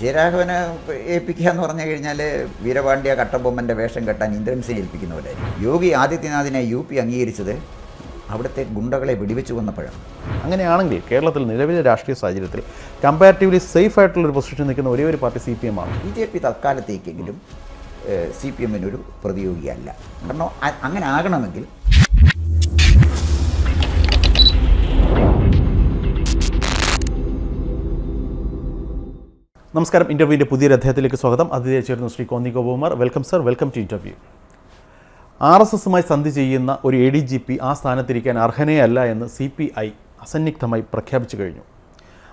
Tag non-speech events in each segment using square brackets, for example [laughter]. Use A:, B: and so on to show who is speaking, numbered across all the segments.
A: വിജയരാഘവനെ ഏൽപ്പിക്കുക എന്ന് പറഞ്ഞു കഴിഞ്ഞാൽ വീരപാണ്ഡ്യ കട്ടബൊമ്മന്റെ വേഷം കെട്ടാൻ ഇന്ദ്രൻസിനെ ഏൽപ്പിക്കുന്ന പോലെ യോഗി ആദിത്യനാഥിനെ യു പി അംഗീകരിച്ചത് അവിടുത്തെ ഗുണ്ടകളെ വെടിവെച്ചു വന്നപ്പോഴാണ്
B: അങ്ങനെയാണെങ്കിൽ കേരളത്തിൽ നിലവിലെ രാഷ്ട്രീയ സാഹചര്യത്തിൽ കമ്പാരിറ്റീവ്ലി സേഫ് ആയിട്ടുള്ള ഒരു പൊസിഷൻ നിൽക്കുന്ന ഒരേ ഒരു പാർട്ടി സി പി എം ആണ്.
A: ബി ജെ പി തൽക്കാലത്തേക്കെങ്കിലും സി പി എമ്മിനൊരു പ്രതിയോഗിയല്ല. കാരണം അങ്ങനെ ആകണമെങ്കിൽ
B: നമസ്കാരം. ഇന്റർവ്യൂവിന്റെ പുതിയൊരു അധ്യായത്തിലേക്ക് സ്വാഗതം. അതിഥി ചേർന്നു Shri Konni Gopakumar. Welcome sir. Welcome to interview R S എസുമായി സന്ധി ചെയ്യുന്ന ഒരു എ ഡി ജി പി ആ സ്ഥാനത്തിരിക്കാൻ അർഹനേ അല്ല എന്ന് സി പി ഐ അസന്നിഗ്ധമായി പ്രഖ്യാപിച്ചു കഴിഞ്ഞു.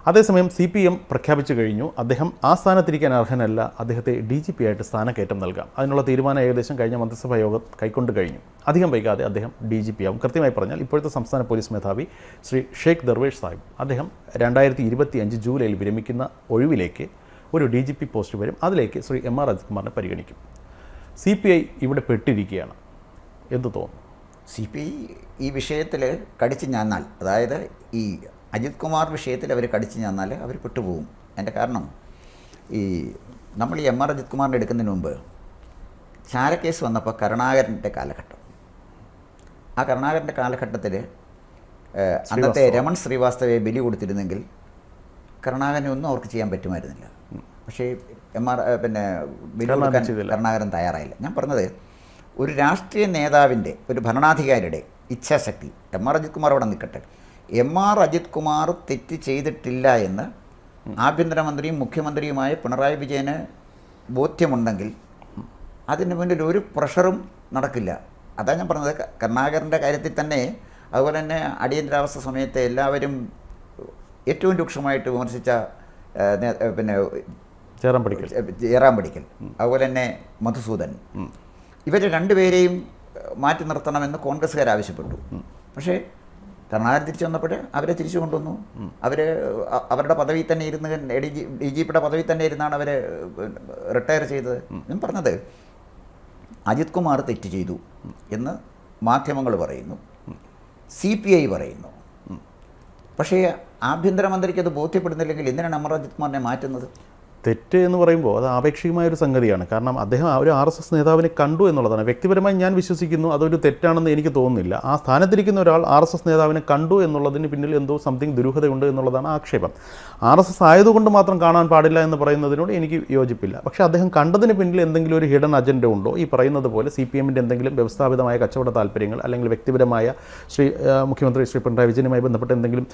B: അതേസമയം സി പി എം പ്രഖ്യാപിച്ചു കഴിഞ്ഞു. അദ്ദേഹം ആ സ്ഥാനത്തിരിക്കാൻ അർഹനല്ല. അദ്ദേഹത്തെ ഡി ജി പി ആയിട്ട് സ്ഥാനക്കയറ്റം നൽകാം. അതിനുള്ള തീരുമാനം ഏകദേശം കഴിഞ്ഞ മന്ത്രിസഭാ യോഗം കൈക്കൊണ്ട് കഴിഞ്ഞു. അധികം വൈകാതെ അദ്ദേഹം ഡി ജി പി ആവും. കൃത്യമായി പറഞ്ഞാൽ ഇപ്പോഴത്തെ സംസ്ഥാന പോലീസ് മേധാവി ശ്രീ ഷെയ്ഖ് ദർവേഷ് സാഹിബ്. അദ്ദേഹം രണ്ടായിരത്തി ഇരുപത്തി അഞ്ച് ജൂലൈയിൽ വിരമിക്കുന്ന ഒഴിവിലേക്ക് ഒരു ഡി ജി പി പോസ്റ്റ് വരും. അതിലേക്ക് ശ്രീ എം ആർ അജിത്കുമാറിനെ പരിഗണിക്കും. സി പി ഐ ഇവിടെ പെട്ടിരിക്കുകയാണ്. എന്ത് തോന്നുന്നു?
A: സി പി ഐ ഈ വിഷയത്തിൽ കടിച്ച് ഞാന്നാൽ അതായത് ഈ അജിത് കുമാർ വിഷയത്തിൽ അവർ കടിച്ച് ഞാന്നാൽ അവർ പെട്ടുപോകും. എന്റെ കാരണം ഈ നമ്മൾ ഈ എം ആർ അജിത് കുമാറിനെ എടുക്കുന്നതിന് മുമ്പ് ചാരക്കേസ് വന്നപ്പോൾ കരുണാകരന്റെ കാലഘട്ടം. ആ കരുണാകരന്റെ കാലഘട്ടത്തിൽ അന്നത്തെ രമൺ ശ്രീവാസ്തവയെ ബലി കൊടുത്തിരുന്നെങ്കിൽ കരുണാകരനെ ഒന്നും അവർക്ക് ചെയ്യാൻ പറ്റുമായിരുന്നില്ല. പക്ഷേ എം ആർ പിന്നെ ബലി
B: കരുണാകരൻ
A: കൊടുക്കാൻ തയ്യാറായില്ല. ഞാൻ പറഞ്ഞത് ഒരു രാഷ്ട്രീയ നേതാവിന്റെ ഒരു ഭരണാധികാരിയുടെ ഇച്ഛാശക്തി എം ആർ അജിത് കുമാർ അവിടെ നിൽക്കട്ടെ. എം ആർ അജിത് കുമാർ തെറ്റ് ചെയ്തിട്ടില്ല എന്ന് ആഭ്യന്തരമന്ത്രിയും മുഖ്യമന്ത്രിയുമായ പിണറായി വിജയന് ബോധ്യമുണ്ടെങ്കിൽ അതിന് മുന്നിൽ ഒരു പ്രഷറും നടക്കില്ല. അതാ ഞാൻ പറഞ്ഞത്. കരുണാകരന്റെ കാര്യത്തിൽ തന്നെ അതുപോലെ തന്നെ അടിയന്തരാവസ്ഥ സമയത്ത് എല്ലാവരും ഏറ്റവും രൂക്ഷമായിട്ട് വിമർശിച്ച പിന്നെ
B: ചേരാൻ പഠിക്കൽ
A: ചേറാൻ പഠിക്കൽ. അതുപോലെ തന്നെ മധുസൂദൻ. ഇവർ രണ്ടുപേരെയും മാറ്റി നിർത്തണമെന്ന് കോൺഗ്രസ്സുകാർ ആവശ്യപ്പെട്ടു. പക്ഷേ കർണാടക തിരിച്ചു വന്നപ്പോൾ അവരെ തിരിച്ചു കൊണ്ടുവന്നു. അവർ അവരുടെ പദവിയിൽ തന്നെ ഇരുന്ന് ഡി ജി പിയുടെ പദവി തന്നെ ഇരുന്നാണ് അവർ റിട്ടയർ ചെയ്തത്. ഞാൻ പറഞ്ഞത് അജിത് കുമാർ തെറ്റ് ചെയ്തു എന്ന് മാധ്യമങ്ങൾ പറയുന്നു. സി പി ഐ പറയുന്നു. പക്ഷേ ആഭ്യന്തരമന്ത്രിക്ക് അത് ബോധ്യപ്പെടുന്നില്ലെങ്കിൽ എന്തിനാണ് അമർ അജിത് കുമാറിനെ മാറ്റുന്നത്?
B: തെറ്റ് എന്ന് പറയുമ്പോൾ അത് ആപേക്ഷികമായ ഒരു സംഗതിയാണ്. കാരണം അദ്ദേഹം ഒരു ആർ എസ് എസ് നേതാവിനെ കണ്ടു എന്നുള്ളതാണ്. വ്യക്തിപരമായി ഞാൻ വിശ്വസിക്കുന്നു അതൊരു തെറ്റാണെന്ന് എനിക്ക് തോന്നുന്നില്ല. ആ സ്ഥാനത്തിരിക്കുന്ന ഒരാൾ ആർ എസ് എസ് നേതാവിനെ കണ്ടു എന്നുള്ളതിന് പിന്നിൽ എന്തോ സംതിങ് ദുരൂഹതയുണ്ട് എന്നുള്ളതാണ് ആക്ഷേപം. ആർ എസ് എസ് ആയതുകൊണ്ട് മാത്രം കാണാൻ പാടില്ല എന്ന് പറയുന്നതിനോട് എനിക്ക് യോജിപ്പില്ല. പക്ഷേ അദ്ദേഹം കണ്ടതിന് പിന്നിൽ എന്തെങ്കിലും ഒരു ഹിഡൻ അജണ്ട ഉണ്ടോ? ഈ പറയുന്നത് പോലെ സി പി എമ്മിന്റെ എന്തെങ്കിലും വ്യവസ്ഥാപിതമായ കച്ചവട താല്പര്യങ്ങൾ അല്ലെങ്കിൽ വ്യക്തിപരമായ ശ്രീ മുഖ്യമന്ത്രി ശ്രീ പിണറായി വിജയനുമായി ബന്ധപ്പെട്ട എന്തെങ്കിലും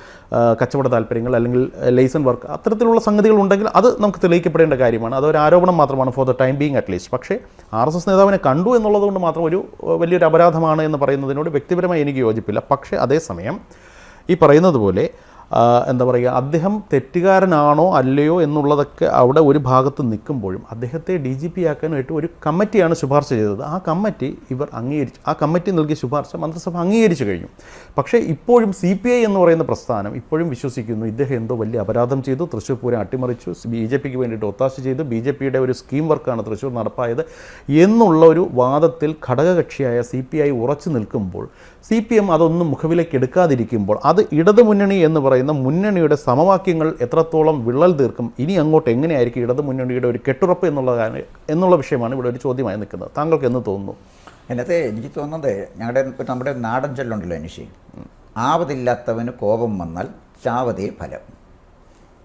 B: കച്ചവട താല്പര്യങ്ങൾ അല്ലെങ്കിൽ ലൈസൺ വർക്ക് അത്തരത്തിലുള്ള സംഗതികൾ ഉണ്ടെങ്കിൽ അത് നമുക്ക് തെളിയിക്കപ്പെടേണ്ട കാര്യമാണ്. അതൊരു ആരോപണം മാത്രമാണ് for the time being at least പക്ഷേ ആർ എസ് എസ് നേതാവിനെ കണ്ടു എന്നുള്ളത് കൊണ്ട് മാത്രം ഒരു വലിയൊരു അപരാധമാണ് എന്ന് പറയുന്നതിനോട് വ്യക്തിപരമായി എനിക്ക് യോജിപ്പില്ല. പക്ഷേ അതേസമയം ഈ പറയുന്നത് പോലെ എന്താ പറയുക അദ്ദേഹം തെറ്റുകാരനാണോ അല്ലയോ എന്നുള്ളതൊക്കെ അവിടെ ഒരു ഭാഗത്ത് നിൽക്കുമ്പോഴും അദ്ദേഹത്തെ ഡി ജി പി ആക്കാനായിട്ട് ഒരു കമ്മിറ്റിയാണ് ശുപാർശ ചെയ്തത്. ആ കമ്മിറ്റി ഇവർ അംഗീകരിച്ചു ആ കമ്മിറ്റി നൽകിയ ശുപാർശ മന്ത്രിസഭ അംഗീകരിച്ചു കഴിഞ്ഞു. പക്ഷേ ഇപ്പോഴും സി പി ഐ എന്ന് പറയുന്ന പ്രസ്ഥാനം ഇപ്പോഴും വിശ്വസിക്കുന്നു. ഇദ്ദേഹം എന്തോ വലിയ അപരാധം ചെയ്തു തൃശ്ശൂർ പൂരം അട്ടിമറിച്ചു ബി ജെ പിക്ക് വേണ്ടിയിട്ട് ഒത്താശ ചെയ്തു ബി ജെ പിയുടെ ഒരു സ്കീം വർക്കാണ് തൃശ്ശൂർ നടപ്പായത് എന്നുള്ള ഒരു വാദത്തിൽ ഘടകകക്ഷിയായ സി പി ഐ ഉറച്ചു നിൽക്കുമ്പോൾ സി പി എം അതൊന്നും മുഖവിലേക്ക് എടുക്കാതിരിക്കുമ്പോൾ അത് ഇടതുമുന്നണി എന്ന് പറയുന്ന മുന്നണിയുടെ സമവാക്യങ്ങൾ എത്രത്തോളം വിള്ളൽ തീർക്കും ഇനി അങ്ങോട്ട് എങ്ങനെയായിരിക്കും ഇടത് മുന്നണിയുടെ ഒരു കെട്ടുറപ്പ് എന്നുള്ള എന്നുള്ള വിഷയമാണ് ഇവിടെ ഒരു ചോദ്യമായി നിൽക്കുന്നത്. താങ്കൾക്ക് എന്ന് തോന്നുന്നു?
A: എന്നത്തെ എനിക്ക് തോന്നുന്നത് ഞങ്ങളുടെ നമ്മുടെ നാടൻ ചൊല്ലുണ്ടല്ലോ അനുഷി. ആവതില്ലാത്തവന് കോപം വന്നാൽ ചാവതേ ഫലം.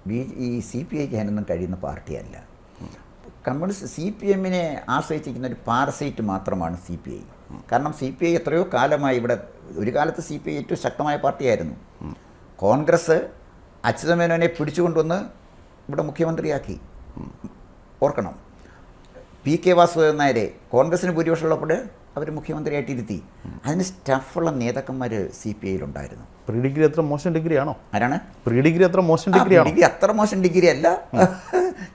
A: ബി ഈ സി പി ഐക്ക് അതിനൊന്നും കഴിയുന്ന പാർട്ടിയല്ല. കമ്മ്യൂണിസ്റ്റ് സി പി എമ്മിനെ ആശ്രയിച്ചിരിക്കുന്ന ഒരു പാരസൈറ്റ് മാത്രമാണ് സി പി ഐ. കാരണം സി പി ഐ എത്രയോ കാലമായി ഇവിടെ ഒരു കാലത്ത് സി പി ഐ ഏറ്റവും ശക്തമായ പാർട്ടിയായിരുന്നു. കോൺഗ്രസ് അച്യുതമേനോനെ പിടിച്ചുകൊണ്ടുവന്ന് ഇവിടെ മുഖ്യമന്ത്രിയാക്കി. ഓർക്കണം. പി കെ വാസുദേവൻ നായരെ കോൺഗ്രസിന് ഭൂരിപക്ഷം ഉള്ളപ്പോൾ അവർ മുഖ്യമന്ത്രിയായിട്ട് ഇരുത്തി അതിന് സ്റ്റാഫുള്ള നേതാക്കന്മാർ സി പി ഐയിലുണ്ടായിരുന്നു.
B: പ്രീ ഡിഗ്രി അത്ര മോശം ഡിഗ്രി ആണോ
A: ആരാണ്?
B: പ്രീ ഡിഗ്രി അത്ര മോശം ഡിഗ്രി ആണോ
A: ഡിഗ്രി അത്ര മോശം ഡിഗ്രി അല്ല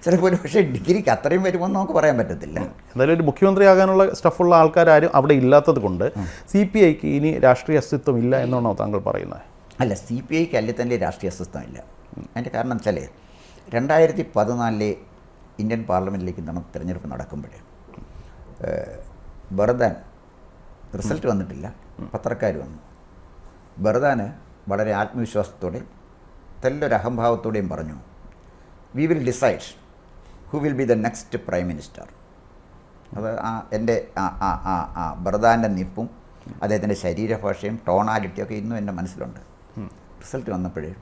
A: ചിലപ്പോൾ ഒരു പക്ഷേ ഡിഗ്രിക്ക് അത്രയും വരുമെന്ന് നമുക്ക് പറയാൻ പറ്റത്തില്ല.
B: എന്തായാലും ഒരു മുഖ്യമന്ത്രിയാകാനുള്ള സ്റ്റഫുള്ള ആൾക്കാരും അവിടെ ഇല്ലാത്തത് കൊണ്ട് സി പി ഐക്ക് ഇനി രാഷ്ട്രീയ അസ്തിത്വം ഇല്ല എന്നാണോ താങ്കൾ പറയുന്നത്?
A: അല്ല സി പി ഐക്ക് അല്ലെ തന്നെ രാഷ്ട്രീയ അസ്വസ്ഥമില്ല അതിന്റെ കാരണം വെച്ചാൽ രണ്ടായിരത്തി പതിനാലിലെ ഇന്ത്യൻ പാർലമെന്റിലേക്ക് നടന്ന തിരഞ്ഞെടുപ്പ് നടക്കുമ്പോൾ ബർദാൻ റിസൾട്ട് വന്നിട്ടില്ല. പത്രക്കാർ വന്നു. ബർദാന് വളരെ ആത്മവിശ്വാസത്തോടെ തെല്ലൊരു അഹംഭാവത്തോടെയും പറഞ്ഞു we will decide who will be the next prime minister അത് ആ എന്റെ ആ ആ ആ ആ ബർദാന്റെ നിപ്പും അദ്ദേഹത്തിന്റെ ശരീരഭാഷയും ടോണാലിറ്റിയൊക്കെ ഇന്നും എന്റെ മനസ്സിലുണ്ട്. റിസൾട്ട് വന്നപ്പോഴേ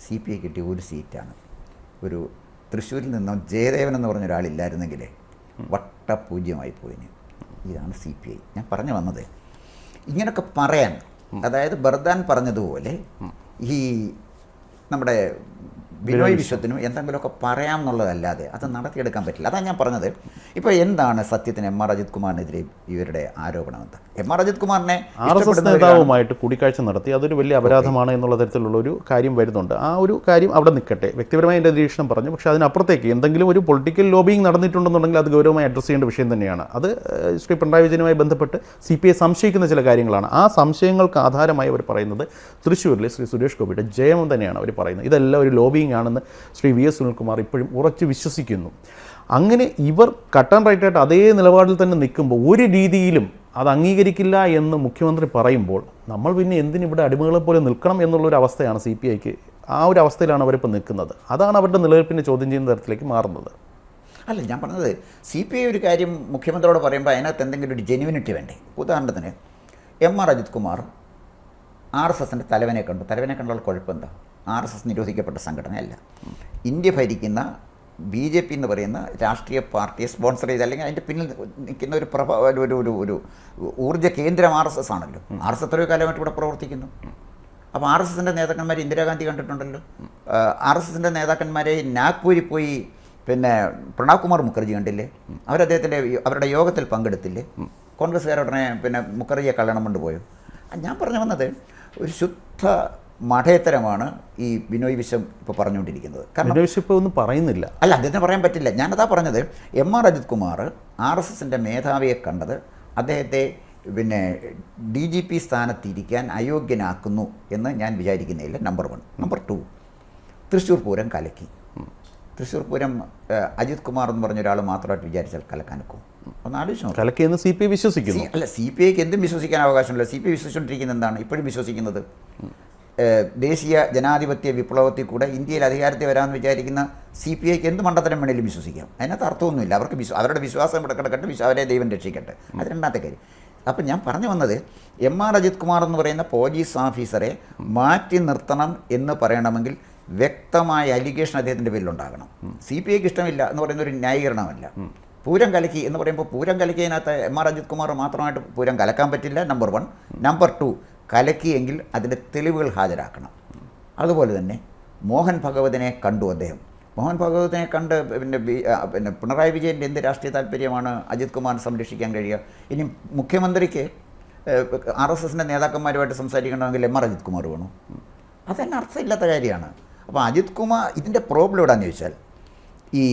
A: സി പി ഐ കിട്ടിയ ഒരു സീറ്റാണ്. ഒരു തൃശ്ശൂരിൽ നിന്നും ജയദേവൻ എന്ന് പറഞ്ഞ ഒരാളില്ലായിരുന്നെങ്കിൽ വട്ടപൂജ്യമായി പോയിന്. ഇതാണ് സി പി ഐ. ഞാൻ പറഞ്ഞു വന്നത്. ഇങ്ങനൊക്കെ പറയാൻ അതായത് ബർദാൻ പറഞ്ഞതുപോലെ ഈ നമ്മുടെ ബിനോയ് വിശ്വത്തിനും എന്തെങ്കിലുമൊക്കെ പറയാം എന്നുള്ളതല്ലാതെ അത് നടത്തിയെടുക്കാൻ പറ്റില്ല. അതാണ് ഞാൻ പറഞ്ഞത്. ഇപ്പോൾ എന്താണ് സത്യത്തിന് എം ആർ അജിത് കുമാറിനെതിരെ ഇവരുടെ ആരോപണം എന്താ? എം ആർ അജിത് കുമാറിനെ
B: ആർ എസ് എസ് നേതാവുമായിട്ട് കൂടിക്കാഴ്ച നടത്തി അതൊരു വലിയ അപരാധമാണ് എന്നുള്ള തരത്തിലുള്ള ഒരു കാര്യം വരുന്നുണ്ട്. ആ ഒരു കാര്യം അവിടെ നിൽക്കട്ടെ. വ്യക്തിപരമായ എന്റെ നിരീക്ഷണം പറഞ്ഞു. പക്ഷേ അതിനപ്പുറത്തേക്ക് എന്തെങ്കിലും ഒരു പൊളിറ്റിക്കൽ ലോബിങ് നടന്നിട്ടുണ്ടെന്നുണ്ടെങ്കിൽ അത് ഗൗരവമായി അഡ്രസ്സ് ചെയ്യേണ്ട വിഷയം തന്നെയാണ്. അത് ശ്രീ പിണറായി വിജയനുമായി ബന്ധപ്പെട്ട് സി പി ഐ സംശയിക്കുന്ന ചില കാര്യങ്ങളാണ്. ആ സംശയങ്ങൾക്ക് ആധാരമായി അവർ പറയുന്നത് തൃശ്ശൂരിലെ ശ്രീ സുരേഷ് ഗോപിയുടെ ജയം തന്നെയാണ് അവർ പറയുന്നത്. ഇതെല്ലാം ഒരു ലോബിങ് ആണെന്ന് ശ്രീ വി എസ് സുനിൽകുമാർ ഇപ്പോഴും ഉറച്ചു വിശ്വസിക്കുന്നു. അങ്ങനെ ഇവർ കട്ട് ആൻഡ് റൈറ്റ് ആയിട്ട് അതേ നിലപാടിൽ തന്നെ നിൽക്കുമ്പോൾ ഒരു രീതിയിലും അത് അംഗീകരിക്കില്ല എന്ന് മുഖ്യമന്ത്രി പറയുമ്പോൾ നമ്മൾ പിന്നെ എന്തിന് ഇവിടെ അടിമകളെ പോലെ നിൽക്കണം എന്നുള്ളൊരു അവസ്ഥയാണ് സി പി ഐക്ക്. ആ ഒരു അവസ്ഥയിലാണ് അവരിപ്പോൾ നിൽക്കുന്നത്. അതാണ് അവരുടെ നിലനിൽപ്പിനെ ചോദ്യം ചെയ്യുന്ന തരത്തിലേക്ക് മാറുന്നത്.
A: അല്ല ഞാൻ പറഞ്ഞത് സി പി ഐ ഒരു കാര്യം മുഖ്യമന്ത്രിയോട് പറയുമ്പോൾ അതിനകത്ത് എന്തെങ്കിലും ഒരു ജെനുവിനിറ്റി വേണ്ടേ? ഉദാഹരണത്തിന് M R Ajith Kumar R S എസിന്റെ തലവനെ കണ്ടു. തലവനെ കണ്ടാൽ കുഴപ്പമെന്താ? ആർ എസ് എസ് നിരോധിക്കപ്പെട്ട സംഘടനയല്ല. ഇന്ത്യ ഭരിക്കുന്ന ബി ജെ പി എന്ന് പറയുന്ന രാഷ്ട്രീയ പാർട്ടിയെ സ്പോൺസർ ചെയ്ത് അല്ലെങ്കിൽ അതിന്റെ പിന്നിൽ നിൽക്കുന്ന ഒരു പ്രഭ ഒരു ഒരു ഒരു ഊർജ കേന്ദ്രം ആർ എസ് എസ് ആണല്ലോ. ആർ എസ് എത്രയോ കാലമായിട്ട് ഇവിടെ പ്രവർത്തിക്കുന്നു. അപ്പോൾ ആർ എസ് എസിന്റെ നേതാക്കന്മാരെ ഇന്ദിരാഗാന്ധി കണ്ടിട്ടുണ്ടല്ലോ. ആർ എസ് എസിന്റെ നേതാക്കന്മാരെ നാഗ്പൂരിൽ പോയി പിന്നെ പ്രണാബ് കുമാർ മുഖർജി കണ്ടില്ലേ? അവരദ്ദേഹത്തിന്റെ അവരുടെ യോഗത്തിൽ പങ്കെടുത്തില്ലേ? കോൺഗ്രസ്സുകാർ ഉടനെ പിന്നെ മുഖർജിയെ കല്യാണം കൊണ്ടുപോയോ ഞാൻ പറഞ്ഞു വന്നത് ഒരു ശുദ്ധ മഠേത്തരമാണ് ഈ ബിനോയ് വിശ്വം ഇപ്പോൾ പറഞ്ഞുകൊണ്ടിരിക്കുന്നത്. കാരണം
B: ഇപ്പോൾ ഒന്നും പറയുന്നില്ല.
A: അല്ല അദ്ദേഹത്തിന് പറയാൻ പറ്റില്ല. ഞാനതാ പറഞ്ഞത് M R Ajith Kumar R S എസിന്റെ മേധാവിയെ കണ്ടത് അദ്ദേഹത്തെ പിന്നെ ഡി ജി പി സ്ഥാനത്തിരിക്കാൻ അയോഗ്യനാക്കുന്നു എന്ന് ഞാൻ വിചാരിക്കുന്നില്ല. Number one number two Thrissur Pooram കലക്കി. തൃശ്ശൂർ പൂരം അജിത് കുമാർ എന്ന് പറഞ്ഞ ഒരാൾ മാത്രമായിട്ട് വിചാരിച്ചാൽ കലക്കാനൊക്കും ഒന്ന് ആലോചിച്ചു.
B: കലക്കിയെന്ന് സി പി ഐ വിശ്വസിക്കുന്നു.
A: അല്ല സി പി ഐക്ക് എന്തും വിശ്വസിക്കാൻ അവകാശമില്ല സി പി ഐ വിശ്വസിച്ചുകൊണ്ടിരിക്കുന്നത് എന്താണ്? ഇപ്പോഴും വിശ്വസിക്കുന്നത്? ദേശീയ ജനാധിപത്യ വിപ്ലവത്തിൽ കൂടെ ഇന്ത്യയിൽ അധികാരത്തിൽ വരാമെന്ന് വിചാരിക്കുന്ന സി പി ഐക്ക് എന്ത് മണ്ടത്തരം വേണേലും വിശ്വസിക്കാം. അതിനകത്ത് അർത്ഥമൊന്നുമില്ല. അവർക്ക് വിശ്വ അവരുടെ വിശ്വാസം ഇവിടെ കിടക്കട്ടെ വിശ്വ അവരെ ദൈവം രക്ഷിക്കട്ടെ. അത് രണ്ടാമത്തെ കാര്യം. അപ്പം ഞാൻ പറഞ്ഞു വന്നത് എം ആർ അജിത് കുമാർ എന്ന് പറയുന്ന പോലീസ് ഓഫീസറെ മാറ്റി നിർത്തണം എന്ന് പറയണമെങ്കിൽ വ്യക്തമായ അലിഗേഷൻ അദ്ദേഹത്തിന്റെ പേരിലുണ്ടാകണം. സി പി ഐക്ക് ഇഷ്ടമില്ല എന്ന് പറയുന്ന ഒരു ന്യായീകരണമല്ല. പൂരം കലക്കി എന്ന് പറയുമ്പോൾ പൂരം കലക്കിയതിനകത്ത് എം ആർ അജിത് കുമാർ മാത്രമായിട്ട് പൂരം കലക്കാൻ പറ്റില്ല നമ്പർ വൺ നമ്പർ ടു കലക്കിയെങ്കിൽ അതിന്റെ തെളിവുകൾ ഹാജരാക്കണം. അതുപോലെ തന്നെ മോഹൻ ഭഗവതിനെ കണ്ടു അദ്ദേഹം. മോഹൻ ഭഗവതിനെ കണ്ട് പിന്നെ പിന്നെ പിണറായി വിജയന്റെ എന്ത് രാഷ്ട്രീയ താല്പര്യമാണ് അജിത് കുമാർ സംരക്ഷിക്കാൻ കഴിയുക? ഇനി മുഖ്യമന്ത്രിക്ക് ആർ എസ് എസിന്റെ നേതാക്കന്മാരുമായിട്ട് സംസാരിക്കണമെങ്കിൽ എം ആർ അജിത് കുമാർ വേണം? അതന്നെ അർത്ഥമില്ലാത്ത കാര്യമാണ്. അപ്പോൾ അജിത് കുമാർ ഇതിന്റെ പ്രോബ്ലം എവിടെയാണെന്ന് ചോദിച്ചാൽ ഈ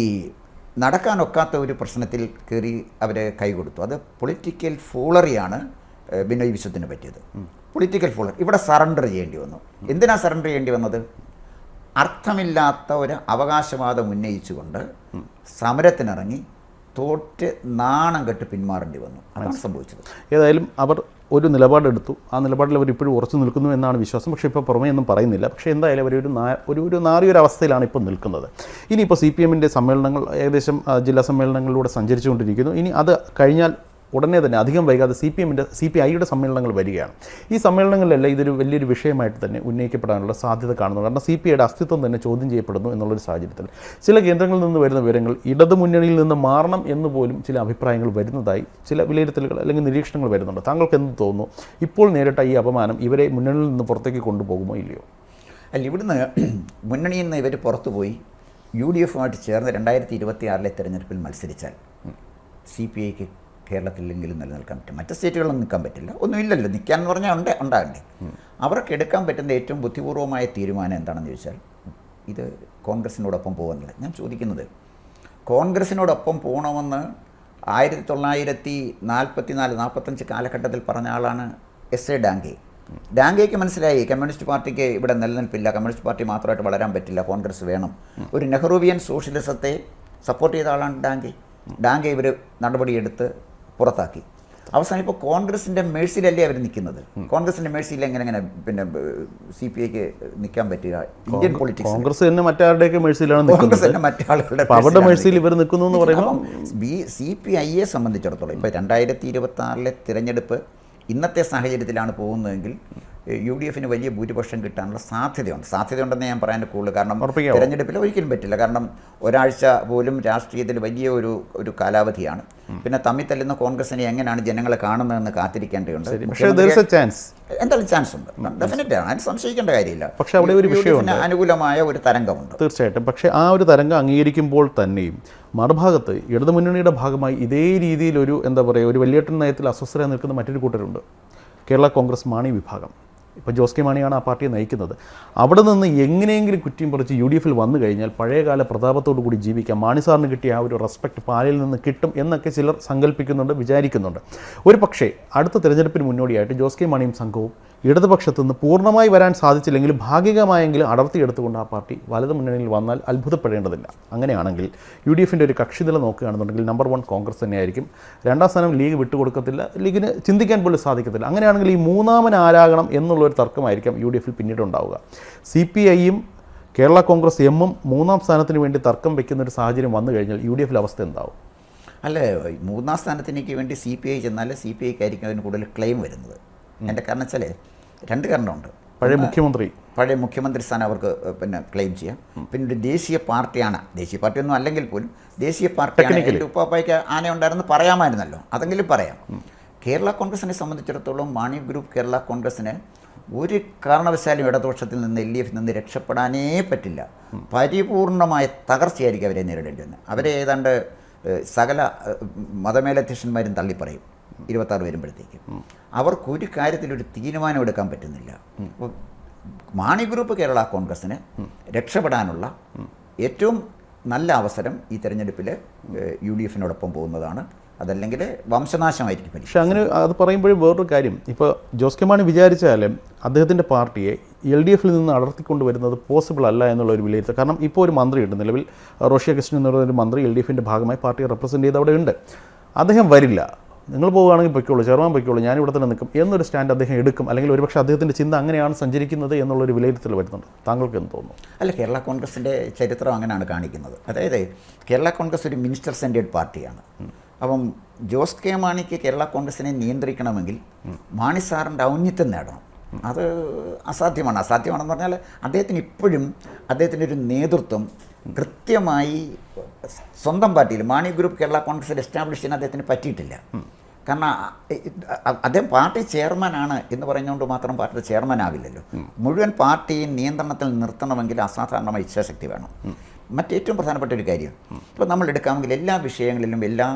A: നടക്കാനൊക്കാത്ത ഒരു പ്രശ്നത്തിൽ കയറി അവരെ കൈകൊടുത്തു. അത് പൊളിറ്റിക്കൽ ഫോളറിയാണ് ബിനോയ് വിശ്വത്തിന് പറ്റിയത്. പൊളിറ്റിക്കൽ ഫോളർ ഇവിടെ സറണ്ടർ ചെയ്യേണ്ടി വന്നു. എന്തിനാ സറണ്ടർ ചെയ്യേണ്ടി വന്നത്? അർത്ഥമില്ലാത്ത ഒരു അവകാശവാദം ഉന്നയിച്ചുകൊണ്ട് സമരത്തിനിറങ്ങി തോറ്റ് നാണം കെട്ട് പിന്മാറേണ്ടി വന്നു. അതാണ് സംഭവിച്ചത്.
B: ഏതായാലും അവർ ഒരു നിലപാടെടുത്തു. ആ നിലപാടിൽ അവർ ഇപ്പോഴും ഉറച്ചു നിൽക്കുന്നു എന്നാണ് വിശ്വാസം. പക്ഷേ ഇപ്പോൾ പുറമേ ഒന്നും പറയുന്നില്ല. പക്ഷേ എന്തായാലും അവർ ഒരു നാ ഒരു ഒരു നാറിയൊരു അവസ്ഥയിലാണ് ഇപ്പോൾ നിൽക്കുന്നത്. ഇനിയിപ്പോൾ സി പി എമ്മിന്റെ സമ്മേളനങ്ങൾ ഏകദേശം ജില്ലാ സമ്മേളനങ്ങളിലൂടെ സഞ്ചരിച്ചുകൊണ്ടിരിക്കുന്നു. ഇനി അത് കഴിഞ്ഞാൽ ഉടനെ തന്നെ അധികം വൈകാതെ സി പി എമ്മിന്റെ സി പി ഐയുടെ സമ്മേളനങ്ങൾ വരികയാണ്. ഈ സമ്മേളനങ്ങളിലെല്ലാം ഇതൊരു വലിയൊരു വിഷയമായിട്ട് തന്നെ ഉന്നയിക്കപ്പെടാനുള്ള സാധ്യത കാണുന്നു. കാരണം സി പി ഐയുടെ അസ്തിത്വം തന്നെ ചോദ്യം ചെയ്യപ്പെടുന്നു എന്നുള്ളൊരു സാഹചര്യത്തിൽ. ചില കേന്ദ്രങ്ങളിൽ നിന്ന് വരുന്ന വിവരങ്ങൾ ഇടതു മുന്നണിയിൽ നിന്ന് മാറണം എന്ന് പോലും ചില അഭിപ്രായങ്ങൾ വരുന്നതായി ചില വിലയിരുത്തലുകൾ അല്ലെങ്കിൽ നിരീക്ഷണങ്ങൾ വരുന്നുണ്ട്. താങ്കൾക്ക് എന്ത് തോന്നുന്നു? ഇപ്പോൾ നേരിട്ട ഈ അപമാനം ഇവരെ മുന്നണിയിൽ നിന്ന് പുറത്തേക്ക് കൊണ്ടുപോകുമോ ഇല്ലയോ?
A: അല്ല ഇവിടുന്ന് [clears throat] മുന്നണിയിൽ നിന്ന് ഇവർ പുറത്തുപോയി യു ഡി എഫുമായിട്ട് ചേർന്ന് രണ്ടായിരത്തി ഇരുപത്തി ആറിലെ തെരഞ്ഞെടുപ്പിൽ മത്സരിച്ചാൽ സി പി ഐക്ക് കേരളത്തിലെങ്കിലും നിലനിൽക്കാൻ പറ്റും. മറ്റ് സ്റ്റേറ്റുകളിൽ നിൽക്കാൻ പറ്റില്ല. ഒന്നുമില്ലല്ലോ. നിൽക്കാൻ എന്ന് പറഞ്ഞാൽ ഉണ്ട് ഉണ്ടാകണ്ടേ. അവർക്ക് എടുക്കാൻ പറ്റുന്ന ഏറ്റവും ബുദ്ധിപൂർവമായ തീരുമാനം എന്താണെന്ന് ചോദിച്ചാൽ ഇത് കോൺഗ്രസിനോടൊപ്പം പോകുന്നില്ല ഞാൻ ചോദിക്കുന്നത് കോൺഗ്രസിനോടൊപ്പം പോകണമെന്ന് ആയിരത്തി തൊള്ളായിരത്തി നാൽപ്പത്തി നാല് നാൽപ്പത്തഞ്ച് കാലഘട്ടത്തിൽ പറഞ്ഞ ആളാണ് എസ് എ ഡാങ്കെ. ഡാങ്കേക്ക് മനസ്സിലായി കമ്മ്യൂണിസ്റ്റ് പാർട്ടിക്ക് ഇവിടെ നിലനിൽപ്പില്ല. കമ്മ്യൂണിസ്റ്റ് പാർട്ടി മാത്രമായിട്ട് വളരാൻ പറ്റില്ല. കോൺഗ്രസ് വേണം. ഒരു നെഹ്റുവിയൻ സോഷ്യലിസത്തെ സപ്പോർട്ട് ചെയ്ത ആളാണ് ഡാങ്കെ. ഡാങ്കെ ഇവർ നടപടിയെടുത്ത് പുറത്താക്കി. അവസാനം ഇപ്പോൾ കോൺഗ്രസിന്റെ മേഴ്സിലല്ലേ അവർ നിൽക്കുന്നത്? കോൺഗ്രസിന്റെ മേഴ്സിയിൽ എങ്ങനെ എങ്ങനെ പിന്നെ സി പി ഐക്ക് നിൽക്കാൻ പറ്റുക? ഇന്ത്യൻ പൊളിറ്റിക്സ്
B: കോൺഗ്രസ് തന്നെ മറ്റാരുടെയൊക്കെ മേഴ്സിയിലാണ്
A: കോൺഗ്രസ് തന്നെ മറ്റാളുകളുടെ
B: അവരുടെ മേഴ്സിയിൽ ഇവർ നിൽക്കുന്നു എന്ന് പറയുമ്പോൾ
A: ബി സി പി ഐയെ സംബന്ധിച്ചിടത്തോളം ഇപ്പോൾ രണ്ടായിരത്തി ഇരുപത്തി ആറിലെ തിരഞ്ഞെടുപ്പ് ഇന്നത്തെ സാഹചര്യത്തിലാണ് പോകുന്നതെങ്കിൽ യു ഡി എഫിന് വലിയ ഭൂരിപക്ഷം കിട്ടാനുള്ള സാധ്യതയുണ്ട്. സാധ്യതയുണ്ടെന്ന് ഞാൻ പറയാൻ കൂടുതൽ കാരണം? തിരഞ്ഞെടുപ്പിൽ ഒരിക്കലും പറ്റില്ല. കാരണം ഒരാഴ്ച പോലും രാഷ്ട്രീയത്തിൽ വലിയ ഒരു ഒരു കാലാവധിയാണ്. പിന്നെ തമ്മിൽ തല്ലുന്ന കോൺഗ്രസിനെ എങ്ങനെയാണ് ജനങ്ങളെ കാണുന്നതെന്ന് കാത്തിരിക്കേണ്ടതുണ്ട്.
B: ചാൻസ്
A: എന്തായാലും ചാൻസ് ഉണ്ട് ഡെഫിനറ്റ് ആണ്. അതിന് സംശയിക്കേണ്ട കാര്യമില്ല.
B: പക്ഷേ അവിടെ ഒരു വിഷയം.
A: അനുകൂലമായ ഒരു തരംഗമുണ്ട്.
B: തീർച്ചയായിട്ടും. പക്ഷേ ആ ഒരു തരംഗം അംഗീകരിക്കുമ്പോൾ തന്നെയും മറുഭാഗത്ത് ഇടതുമുന്നണിയുടെ ഭാഗമായി ഇതേ രീതിയിൽ ഒരു എന്താ പറയുക ഒരു വലിയേട്ടൻ നയത്തിൽ അസ്വസ്ഥരായി നിൽക്കുന്ന മറ്റൊരു കൂട്ടരുണ്ട്. കേരള കോൺഗ്രസ് മാണി വിഭാഗം. ഇപ്പോൾ ജോസ് കെ മാണിയാണ് ആ പാർട്ടിയെ നയിക്കുന്നത്. അവിടെ നിന്ന് എങ്ങനെയെങ്കിലും കുറ്റിയും പറിച്ച് യു ഡി എഫിൽ വന്നു കഴിഞ്ഞാൽ പഴയകാല പ്രതാപത്തോടു കൂടി ജീവിക്കാം മാണി സാറിന് കിട്ടിയ ആ ഒരു റെസ്പെക്ട് പാലിൽ നിന്ന് കിട്ടും എന്നൊക്കെ ചിലർ സങ്കല്പിക്കുന്നുണ്ട് വിചാരിക്കുന്നുണ്ട്. ഒരു പക്ഷേ അടുത്ത തിരഞ്ഞെടുപ്പിന് മുന്നോടിയായിട്ട് ജോസ് കെ മാണിയും സംഘവും ഇടതുപക്ഷത്തു നിന്ന് പൂർണമായി വരാൻ സാധിച്ചില്ലെങ്കിലും ഭാഗികമായെങ്കിലും അടർത്തിയെടുത്തുകൊണ്ട് ആ പാർട്ടി വലതു മുന്നണിയിൽ വന്നാൽ അത്ഭുതപ്പെടേണ്ടതില്ല. അങ്ങനെയാണെങ്കിൽ യു ഡി എഫിന്റെ ഒരു കക്ഷിനില നോക്കുകയാണെന്നുണ്ടെങ്കിൽ നമ്പർ വൺ കോൺഗ്രസ് തന്നെയായിരിക്കും. രണ്ടാം സ്ഥാനം ലീഗ് വിട്ടുകൊടുക്കത്തില്ല ലീഗിന് ചിന്തിക്കാൻ പോലും സാധിക്കത്തില്ല. അങ്ങനെയാണെങ്കിൽ ഈ മൂന്നാമൻ ആരാകണം എന്നുള്ളൊരു തർക്കമായിരിക്കാം യു ഡി എഫിൽ പിന്നീട് ഉണ്ടാവുക സി പി ഐയും കേരള കോൺഗ്രസ് എമ്മും മൂന്നാം സ്ഥാനത്തിന് വേണ്ടി തർക്കം വെക്കുന്ന ഒരു സാഹചര്യം വന്നു കഴിഞ്ഞാൽ യു ഡി എഫിൽ അവസ്ഥ എന്താവും?
A: അല്ല മൂന്നാം സ്ഥാനത്തിനേക്ക് വേണ്ടി സി പി ഐ ചെന്നാൽ സി പി ഐക്ക് ആയിരിക്കും അതിന് കൂടുതൽ ക്ലെയിം വരുന്നത്. എന്റെ കാരണം വെച്ചാൽ രണ്ട് കാരണമുണ്ട്.
B: പഴയ മുഖ്യമന്ത്രി.
A: പഴയ മുഖ്യമന്ത്രി സ്ഥാനം അവർക്ക് പിന്നെ ക്ലെയിം ചെയ്യാം. പിന്നെ ഒരു ദേശീയ പാർട്ടിയാണ്. ദേശീയ പാർട്ടിയൊന്നും അല്ലെങ്കിൽ പോലും ദേശീയ പാർട്ടിയാണ് ഉപ്പാപ്പായ്ക്ക് ആന ഉണ്ടായിരുന്നു പറയാമായിരുന്നല്ലോ. അതെങ്കിലും പറയാം. കേരള കോൺഗ്രസിനെ സംബന്ധിച്ചിടത്തോളം മാണി ഗ്രൂപ്പ് കേരള കോൺഗ്രസിന് ഒരു കാരണവശാലും ഇടതുപക്ഷത്തിൽ നിന്ന് എൽ ഡി എഫിൽ നിന്ന് രക്ഷപ്പെടാനേ പറ്റില്ല. പരിപൂർണമായ തകർച്ചയായിരിക്കും അവരെ നേരിടേണ്ടി വന്നത്. അവരെ ഏതാണ്ട് സകല മതമേലധ്യക്ഷന്മാരും തള്ളിപ്പറയും. ഇരുപത്താറ് വരുമ്പോഴത്തേക്ക്. അവർക്ക് ഒരു കാര്യത്തിലൊരു തീരുമാനം എടുക്കാൻ പറ്റുന്നില്ല. മാണി ഗ്രൂപ്പ് കേരള കോൺഗ്രസ്സിന് രക്ഷപ്പെടാനുള്ള ഏറ്റവും നല്ല അവസരം ഈ തെരഞ്ഞെടുപ്പിൽ യു ഡി എഫിനോടൊപ്പം പോകുന്നതാണ്. അതല്ലെങ്കിൽ വംശനാശമായിരിക്കും
B: പക്ഷേ അങ്ങനെ അത് പറയുമ്പോഴും വേറൊരു കാര്യം. ഇപ്പോൾ ജോസ് കെ മാണി വിചാരിച്ചാലും അദ്ദേഹത്തിന്റെ പാർട്ടിയെ എൽ ഡി എഫിൽ നിന്ന് അടർത്തിക്കൊണ്ട് വരുന്നത് പോസിബിൾ അല്ല എന്നുള്ള ഒരു വിലയിരുത്തൽ. കാരണം ഇപ്പോൾ ഒരു മന്ത്രിയുണ്ട്. നിലവിൽ റോഷിയ കൃഷ്ണൻ എന്നുള്ള ഒരു മന്ത്രി എൽ ഡി എഫിന്റെ ഭാഗമായി പാർട്ടിയെ റെപ്രസെന്റ് ചെയ്ത് അവിടെ ഉണ്ട്. അദ്ദേഹം വരില്ല. നിങ്ങൾ പോവുകയാണെങ്കിൽ പൊയ്ക്കോളൂ ചെറുവാൻ പൊയ്ക്കോളൂ ഞാൻ ഇവിടെ തന്നെ നിൽക്കും എന്നൊരു സ്റ്റാൻഡ് അദ്ദേഹം എടുക്കും. അല്ലെങ്കിൽ ഒരുപക്ഷെ അദ്ദേഹത്തിന്റെ ചിന്ത അങ്ങനെയാണ് സഞ്ചരിക്കുന്നത് എന്നുള്ളൊരു വിലയിരുത്തൽ വരുന്നുണ്ട്. താങ്കൾക്ക് എന്ത് തോന്നുന്നു?
A: അല്ല കേരള കോൺഗ്രസിന്റെ ചരിത്രം അങ്ങനെയാണ് കാണിക്കുന്നത്. അതായത് കേരള കോൺഗ്രസ് ഒരു മിനിസ്റ്റർ സെന്റേഡ് പാർട്ടിയാണ്. അപ്പം ജോസ് കെ മാണിക്ക് കേരള കോൺഗ്രസിനെ നിയന്ത്രിക്കണമെങ്കിൽ മാണി സാറിന്റെ ഔന്നിത്യം നേടണം. അത് അസാധ്യമാണ്. അസാധ്യമാണെന്ന് പറഞ്ഞാൽ അദ്ദേഹത്തിന് ഇപ്പോഴും അദ്ദേഹത്തിന്റെ ഒരു നേതൃത്വം കൃത്യമായി സ്വന്തം പാർട്ടിയിൽ മാണി ഗ്രൂപ്പ് കേരള കോൺഗ്രസിൽ എസ്റ്റാബ്ലിഷ് ചെയ്യാൻ അദ്ദേഹത്തിന് പറ്റിയിട്ടില്ല. കാരണം അദ്ദേഹം പാർട്ടി ചെയർമാനാണ് എന്ന് പറഞ്ഞുകൊണ്ട് മാത്രം പാർട്ടിയുടെ ചെയർമാൻ ആവില്ലല്ലോ മുഴുവൻ പാർട്ടിയും നിയന്ത്രണത്തിൽ നിർത്തണമെങ്കിൽ അസാധാരണമായ ഇച്ഛാശക്തി വേണം. മറ്റേറ്റവും പ്രധാനപ്പെട്ട ഒരു കാര്യം ഇപ്പോൾ നമ്മൾ എടുക്കാമെങ്കിൽ എല്ലാ വിഷയങ്ങളിലും എല്ലാ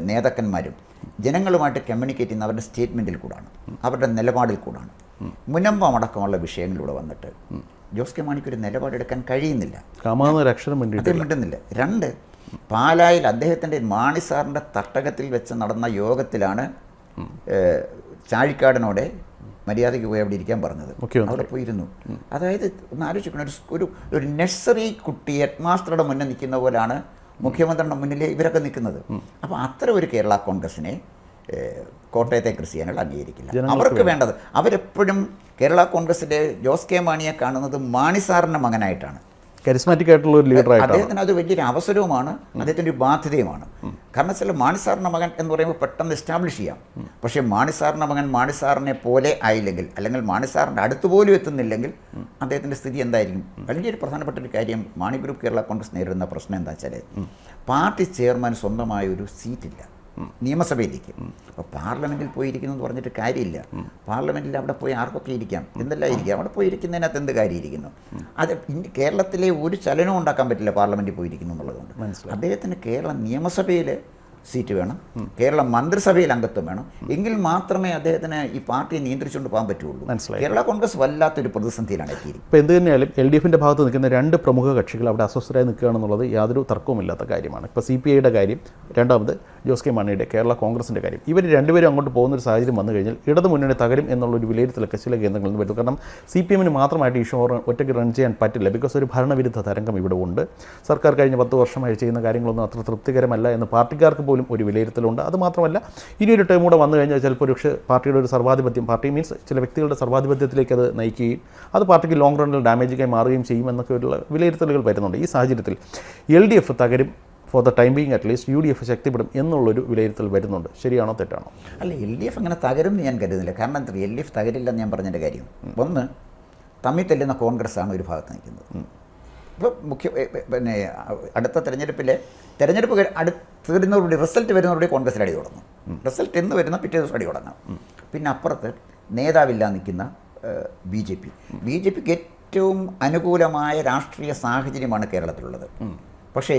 A: നേതാക്കന്മാരും ജനങ്ങളുമായിട്ട് കമ്മ്യൂണിക്കേറ്റ് ചെയ്യുന്ന അവരുടെ സ്റ്റേറ്റ്മെന്റിൽ കൂടാണ്. അവരുടെ നിലപാടിൽ കൂടാണ്. മുനമ്പം അടക്കമുള്ള വിഷയങ്ങളിലൂടെ വന്നിട്ട് ജോസ് കെ മാണിക്ക് ഒരു നിലപാടെടുക്കാൻ കഴിയുന്നില്ല.
B: കിട്ടുന്നില്ല അക്ഷരം
A: മിണ്ടുന്നില്ല. രണ്ട് പാലായിൽ അദ്ദേഹത്തിന്റെ മാണി സാറിന്റെ തട്ടകത്തിൽ വെച്ച് നടന്ന യോഗത്തിലാണ് ചാഴിക്കാടനോടെ മര്യാദയ്ക്ക് പോയി അവിടെ ഇരിക്കാൻ പറഞ്ഞത്. അവിടെ പോയിരുന്നു. അതായത് ഒന്ന് ആലോചിക്കണം ഒരു ഒരു ഒരു നഴ്സറി കുട്ടി ഹെഡ് മാസ്റ്ററുടെ മുന്നിൽ നിൽക്കുന്ന പോലാണ് മുഖ്യമന്ത്രിയുടെ മുന്നിൽ ഇവരൊക്കെ നിൽക്കുന്നത്. അപ്പോൾ അത്ര ഒരു കേരള കോൺഗ്രസിനെ കോട്ടയത്തെ കോട്ടയത്തെ ക്രിസ്ത്യാനികൾ അംഗീകരിക്കില്ല. അവർക്ക് വേണ്ടത് അവരെപ്പോഴും കേരള കോൺഗ്രസിന്റെ ജോസ് കെ മാണിയെ കാണുന്നത് മാണി സാറിന്റെ മകനായിട്ടാണ്.
B: കരിസ്മാറ്റിക് ആയിട്ടുള്ള ഒരു ലീഡർ
A: അദ്ദേഹത്തിന് അത് വലിയൊരു അവസരവുമാണ് അദ്ദേഹത്തിന്റെ ഒരു ബാധ്യതയുമാണ്. കാരണം വെച്ചാൽ മാണിസാറിന്റെ മകൻ എന്ന് പറയുമ്പോൾ പെട്ടെന്ന് എസ്റ്റാബ്ലിഷ് ചെയ്യാം. പക്ഷേ മാണിസാറിന്റെ മകൻ മാണിസാറിനെ പോലെ ആയില്ലെങ്കിൽ അല്ലെങ്കിൽ മാണിസാറിന്റെ അടുത്ത് പോലും എത്തുന്നില്ലെങ്കിൽ അദ്ദേഹത്തിന്റെ സ്ഥിതി എന്തായിരിക്കും? വലിയൊരു പ്രധാനപ്പെട്ട ഒരു കാര്യം മാണി ഗ്രൂപ്പ് കേരള കോൺഗ്രസ് നേരിടുന്ന പ്രശ്നം എന്താ വെച്ചാൽ പാർട്ടി ചെയർമാൻ സ്വന്തമായ ഒരു സീറ്റില്ല. നിയമസഭയിലേക്ക്. അപ്പോൾ പാർലമെന്റിൽ പോയിരിക്കുന്നു എന്ന് പറഞ്ഞിട്ട് കാര്യമില്ല. പാർലമെന്റിൽ അവിടെ പോയി ആർക്കൊക്കെ ഇരിക്കാം? എന്തെല്ലാം ഇരിക്കാം? അവിടെ പോയി ഇരിക്കുന്നതിനകത്ത് എന്ത് കാര്യം ഇരിക്കുന്നു അത് കേരളത്തിലെ ഒരു ചലനവും ഉണ്ടാക്കാൻ പറ്റില്ല പാർലമെന്റിൽ പോയിരിക്കുന്നു എന്നുള്ളതുകൊണ്ട്. അദ്ദേഹത്തിന് കേരള നിയമസഭയിൽ സീറ്റ് വേണം. കേരള മന്ത്രിസഭയിൽ അംഗത്വം വേണം. എങ്കിൽ മാത്രമേ അദ്ദേഹത്തിന് ഈ പാർട്ടിയെ നിയന്ത്രിച്ചുകൊണ്ട് പോകാൻ പറ്റുള്ളൂ.
B: മനസ്സിലായി.
A: കേരള കോൺഗ്രസ് വല്ലാത്തൊരു പ്രതിസന്ധിയിലാണ് എത്തിയിരിക്കുന്നത്.
B: ഇപ്പോൾ എന്ത് തന്നെയാലും എൽ ഡി എഫിന്റെ ഭാഗത്ത് നിൽക്കുന്ന രണ്ട് പ്രമുഖ കക്ഷികൾ അവിടെ അസ്വസ്ഥരായി നിൽക്കുകയാണെന്നുള്ളത് യാതൊരു തർക്കവുമില്ലാത്ത കാര്യമാണ്. ഇപ്പോൾ സി പി ഐയുടെ കാര്യം രണ്ടാമത് ജോസ് കെ മാണിയുടെ കേരള കോൺഗ്രസിന്റെ കാര്യം. ഇവർ രണ്ടുപേരും അങ്ങോട്ട് പോകുന്ന ഒരു സാഹചര്യം വന്നു കഴിഞ്ഞാൽ ഇടതു മുന്നണി തകരും എന്നുള്ളൊരു വിലയിരുത്തലൊക്കെ ചില കേന്ദ്രങ്ങളിൽ നിന്ന് വരുന്നു. കാരണം സി പി എമ്മിന് മാത്രമായിട്ട് ഈ ഷോ ഒറ്റയ്ക്ക് റൺ ചെയ്യാൻ പറ്റില്ല. ബിക്കോസ് ഒരു ഭരണവിരുദ്ധ തരംഗം ഇവിടെ ഉണ്ട്. സർക്കാർ കഴിഞ്ഞ പത്ത് വർഷമായി ചെയ്യുന്ന കാര്യങ്ങളൊന്നും അത്ര തൃപ്തികരമല്ല എന്ന് പാർട്ടിക്കാർക്ക് പോലും പോലും ഒരു വിലയിരുത്തലുണ്ട്. അതുമാത്രമല്ല ഇനിയൊരു ടേം കൂടെ വന്നു കഴിഞ്ഞാൽ ചിലപ്പോൾ ഒരു പക്ഷേ പാർട്ടിയുടെ ഒരു സർവാധിപത്യം പാർട്ടി മീൻസ് ചില വ്യക്തികളുടെ സർവാധിപത്യത്തിലേക്ക് അത് നയിക്കുകയും അത് പാർട്ടിക്ക് ലോങ് റണ്ണിൽ ഡാമേജിക്കായി മാറുകയും ചെയ്യും എന്നൊക്കെയുള്ള വിലയിരുത്തലുകൾ വരുന്നുണ്ട്. ഈ സാഹചര്യത്തിൽ എൽ ഡി എഫ് തകരും for the time being at least U D F ശക്തിപ്പെടും എന്നുള്ളൊരു വിലയിരുത്തൽ വരുന്നുണ്ട്. ശരിയാണോ തെറ്റാണോ?
A: അല്ല എൽ ഡി എഫ് അങ്ങനെ തകരും ഞാൻ കരുതുന്നില്ല. കാരണം എന്താ? എൽ ഡി എഫ് തകരില്ലെന്ന് ഞാൻ പറഞ്ഞതിന്റെ കാര്യം. ഒന്ന് തമ്മിൽ തെല്ലുന്ന കോൺഗ്രസ് ആണ് ഒരു ഭാഗത്ത് നിൽക്കുന്നത്. ഇപ്പോൾ മുഖ്യ പിന്നെ അടുത്ത തെരഞ്ഞെടുപ്പിൽ തെരഞ്ഞെടുപ്പ് അടുത്ത് അടു തീരുന്നതോടുകൂടി റിസൾട്ട് വരുന്നതോടുകൂടി കോൺഗ്രസ് അടി തുടങ്ങും. റിസൾട്ട് എന്ന് വരുന്ന പിറ്റേ ദിവസം അടി തുടങ്ങും. പിന്നെ അപ്പുറത്ത് നേതാവില്ല നിൽക്കുന്ന B J P. B J പിക്ക് ഏറ്റവും അനുകൂലമായ രാഷ്ട്രീയ സാഹചര്യമാണ് കേരളത്തിലുള്ളത്. പക്ഷേ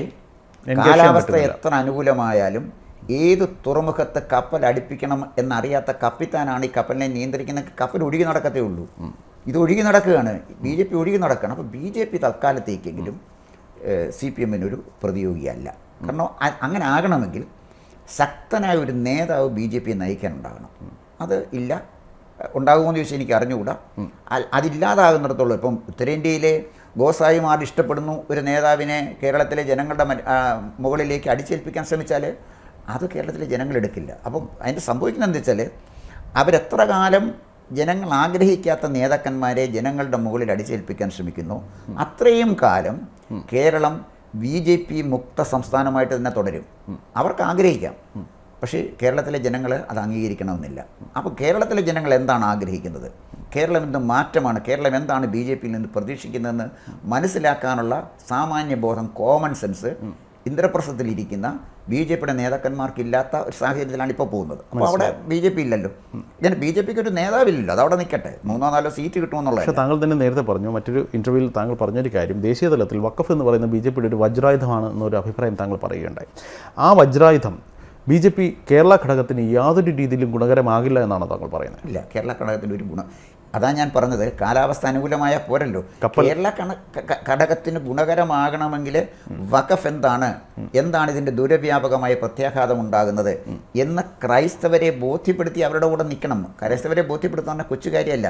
A: കാലാവസ്ഥ എത്ര അനുകൂലമായാലും ഏത് തുറമുഖത്ത് കപ്പൽ അടുപ്പിക്കണം എന്നറിയാത്ത കപ്പിത്താനാണ് ഈ കപ്പലിനെ നിയന്ത്രിക്കുന്ന കപ്പൽ ഒഴുകി നടക്കത്തേ ഉള്ളൂ. ഇത് ഒഴുകി നടക്കുകയാണ്. ബി ജെ പി ഒഴുകി നടക്കുകയാണ്. അപ്പോൾ ബി ജെ പി തൽക്കാലത്തേക്കെങ്കിലും സി പി എമ്മിനൊരു പ്രതിയോഗിയല്ല. കാരണം അങ്ങനെ ആകണമെങ്കിൽ ശക്തനായ ഒരു നേതാവ് ബി ജെ പിയെ നയിക്കാനുണ്ടാകണം. അത് ഇല്ല. ഉണ്ടാകുമെന്ന് ചോദിച്ചാൽ എനിക്ക് അറിഞ്ഞുകൂടാ. അതില്ലാതാകുന്നിടത്തോളം ഇപ്പം ഉത്തരേന്ത്യയിലെ ഗോസായിമാർ ഇഷ്ടപ്പെടുന്നു ഒരു നേതാവിനെ കേരളത്തിലെ ജനങ്ങളുടെ മുകളിലേക്ക് അടിച്ചേൽപ്പിക്കാൻ ശ്രമിച്ചാൽ അത് കേരളത്തിലെ ജനങ്ങൾ എടുക്കില്ല. അപ്പം അതിന്റെ സംഭവിക്കുന്നത് എന്താ വെച്ചാൽ അവരെത്ര കാലം ജനങ്ങൾ ആഗ്രഹിക്കാത്ത നേതാക്കന്മാരെ ജനങ്ങളുടെ മുകളിൽ അടിച്ചേൽപ്പിക്കാൻ ശ്രമിക്കുന്നു. അത്രയും കാലം കേരളം ബി ജെ പി മുക്ത സംസ്ഥാനമായിട്ട് തന്നെ തുടരും. അവർക്ക് ആഗ്രഹിക്കാം. പക്ഷേ കേരളത്തിലെ ജനങ്ങൾ അത് അംഗീകരിക്കണമെന്നില്ല. അപ്പോൾ കേരളത്തിലെ ജനങ്ങൾ എന്താണ് ആഗ്രഹിക്കുന്നത്? കേരളം എന്ത് മാറ്റമാണ്? കേരളം എന്താണ് ബി ജെ പിയിൽ നിന്ന് പ്രതീക്ഷിക്കുന്നതെന്ന് മനസ്സിലാക്കാനുള്ള സാമാന്യ ബോധം കോമൺ സെൻസ് ഇന്ദ്രപ്രസ്ഥത്തിലിരിക്കുന്ന ബി ജെ പിയുടെ നേതാക്കന്മാർക്കില്ലാത്ത ഒരു സാഹചര്യത്തിലാണ് ഇപ്പോൾ പോകുന്നത്. അപ്പോൾ അവിടെ ബി ജെ പി ഇല്ലല്ലോ. ഇങ്ങനെ ബി ജെ പിക്ക് ഒരു നേതാവില്ലല്ലോ. അത് അവിടെ നിൽക്കട്ടെ. മൂന്നോ നാലോ സീറ്റ് കിട്ടുമെന്നുള്ളത്
B: പക്ഷേ താങ്കൾ തന്നെ നേരത്തെ പറഞ്ഞു മറ്റൊരു ഇന്റർവ്യൂവിൽ താങ്കൾ പറഞ്ഞൊരു കാര്യം ദേശീയ തലത്തിൽ വക്കഫ് എന്ന് പറയുന്ന ബി ജെ പിയുടെ ഒരു വജ്രായുധമാണ് എന്നൊരു അഭിപ്രായം താങ്കൾ പറയുകയുണ്ടായി. ആ വജ്രായുധം ബി ജെ പി കേരള ഘടകത്തിന് യാതൊരു രീതിയിലും ഗുണകരമാകില്ല എന്നാണ് താങ്കൾ പറയുന്നത്?
A: ഇല്ല കേരള ഘടകത്തിന്റെ ഒരു ഗുണം അതാ ഞാൻ പറഞ്ഞത് കാലാവസ്ഥ അനുകൂലമായ പോരല്ലോ. കേരള കണ ഘടകത്തിന് ഗുണകരമാകണമെങ്കിൽ വഖഫ് എന്താണ്? എന്താണ് ഇതിന്റെ ദുരവ്യാപകമായ പ്രത്യാഘാതം ഉണ്ടാകുന്നത്? എന്ന് ക്രൈസ്തവരെ ബോധ്യപ്പെടുത്തി അവരുടെ കൂടെ നിൽക്കണം. ക്രൈസ്തവരെ ബോധ്യപ്പെടുത്താൻ കൊച്ചു കാര്യമല്ല.